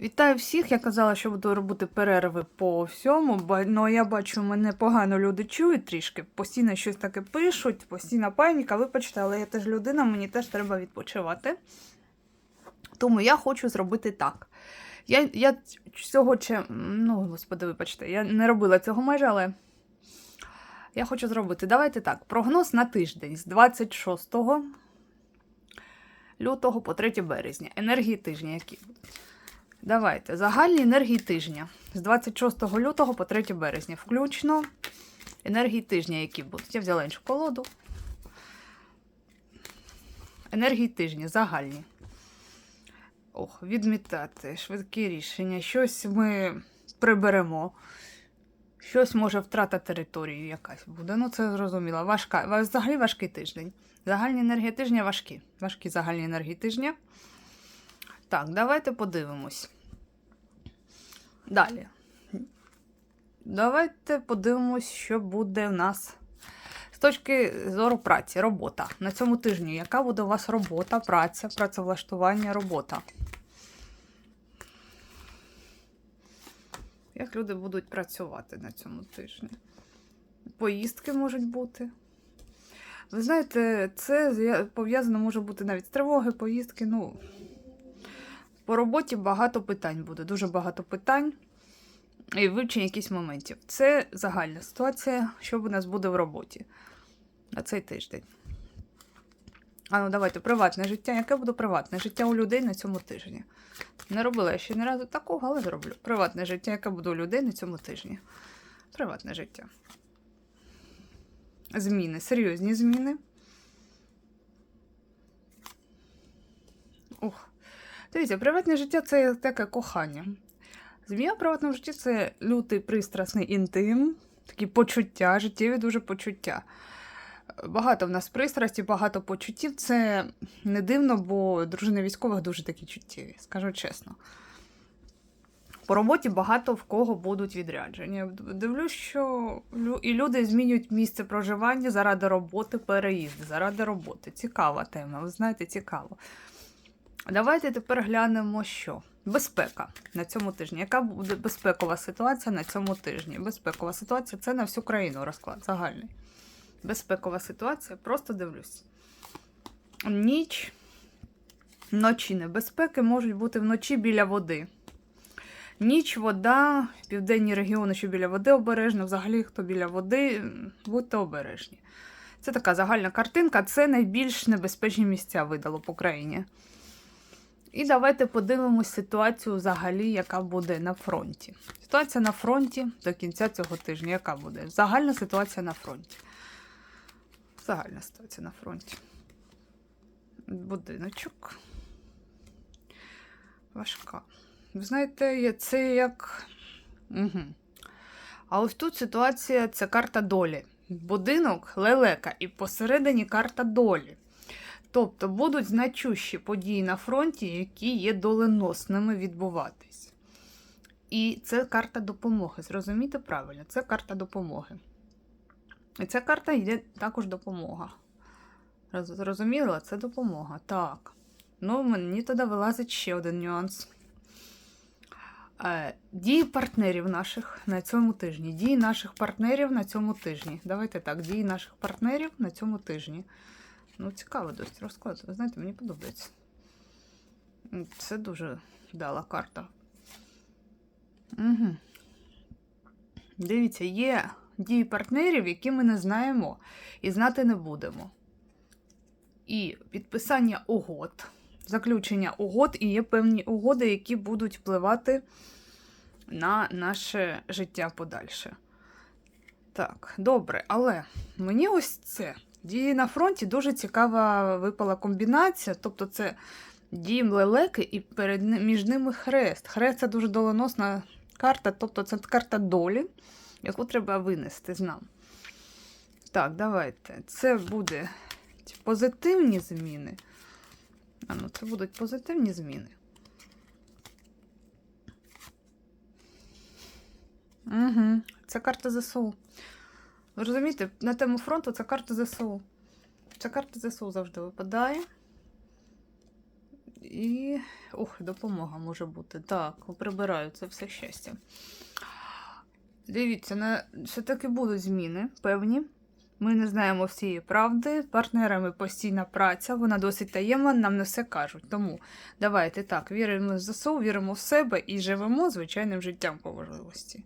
Вітаю всіх. Я казала, що буду робити перерви по всьому, бо ну, я бачу, мене погано люди чують трішки. Постійно щось таке пишуть, постійна паніка. Вибачте, але я теж людина, мені теж треба відпочивати. Тому я хочу зробити так. Я, я цього ще, ну, господи, вибачте, я не робила цього майже, але я хочу зробити. Давайте так. Прогноз на тиждень з 26 лютого по 3 березня. Енергії тижня, які будуть. Давайте. Загальні енергії тижня з 26 лютого по 3 березня. Включно енергії тижня, які будуть. Я взяла іншу колоду. Енергії тижня загальні. Ох, відмітати, швидкі рішення. Щось ми приберемо. Щось може втрата території якась буде. Ну, це зрозуміло. Важка, взагалі важкий тиждень. Загальні енергії тижня важкі. Важкі загальні енергії тижня. Так, давайте подивимось. Далі. Давайте подивимось, що буде в нас з точки зору праці, робота. На цьому тижні. Яка буде у вас робота, праця, працевлаштування, робота? Як люди будуть працювати на цьому тижні? Поїздки можуть бути. Ви знаєте, це пов'язано може бути навіть з тривоги, поїздки. Ну, по роботі багато питань буде, дуже багато питань і вивчення якихось моментів. Це загальна ситуація, що в нас буде в роботі на цей тиждень. А ну давайте, приватне життя. Яке буде приватне життя у людей на цьому тижні? Не робила я ще ні разу такого, але зроблю. Приватне життя, яке буде у людей на цьому тижні. Приватне життя. Зміни, серйозні зміни. Ух. Дивіться, приватне життя це таке кохання. Змія в приватному житті це лютий пристрасний інтим, такі почуття, життєві дуже почуття. Багато в нас пристрасті, багато почуттів. Це не дивно, бо дружини військових дуже такі чуттєві, скажу чесно. По роботі багато в кого будуть відрядження. Дивлюсь, що і люди змінюють місце проживання заради роботи, переїзди, заради роботи. Цікава тема, ви знаєте, цікаво. Давайте тепер глянемо, що. Безпека на цьому тижні. Яка буде безпекова ситуація на цьому тижні? Безпекова ситуація це на всю країну розклад загальний. Безпекова ситуація, просто дивлюсь. Ніч, вночі небезпеки можуть бути вночі біля води. Ніч, вода, південні регіони, що біля води обережно, взагалі, хто біля води, будьте обережні. Це така загальна картинка, це найбільш небезпечні місця видало по країні. І давайте подивимось ситуацію взагалі, яка буде на фронті. Ситуація на фронті до кінця цього тижня. Яка буде? Загальна ситуація на фронті. Загальна ситуація на фронті. Будиночок. Важка. Ви знаєте, це як. Угу. А ось тут ситуація це карта долі. Будинок лелека, і посередині карта долі. Тобто будуть значущі події на фронті, які є доленосними відбуватись. І це карта допомоги. Зрозумійте правильно, це карта допомоги. І ця карта йде також допомога. Роз- Зрозуміло, це допомога. Так. Ну, мені тоді вилазить ще один нюанс. Е, Дії партнерів наших на цьому тижні. Дії наших партнерів на цьому тижні. Давайте так, дії наших партнерів на цьому тижні. Ну, цікаво досить розклад. Ви знаєте, мені подобається. Це дуже вдала карта. Угу. Дивіться, є дії партнерів, які ми не знаємо і знати не будемо. І підписання угод, заключення угод, і є певні угоди, які будуть впливати на наше життя подальше. Так, добре, але мені ось це. Дії на фронті дуже цікава випала комбінація. Тобто, це дії лелеки і перед між ними хрест. Хрест це дуже доленосна карта, тобто це карта долі, яку треба винести з нам. Так, давайте. Це буде позитивні зміни. А ну, це будуть позитивні зміни. Угу. Це карта ЗСУ. Розумієте, на тему фронту це карта ЗСУ. Ця карта ЗСУ завжди випадає. І. Ох, допомога може бути. Так, прибираю це все щастя. Дивіться, на... все-таки будуть зміни певні. Ми не знаємо всієї правди. Партнерами постійна праця, вона досить таємна, нам не все кажуть. Тому давайте так, віримо в ЗСУ, віримо в себе і живемо звичайним життям по можливості.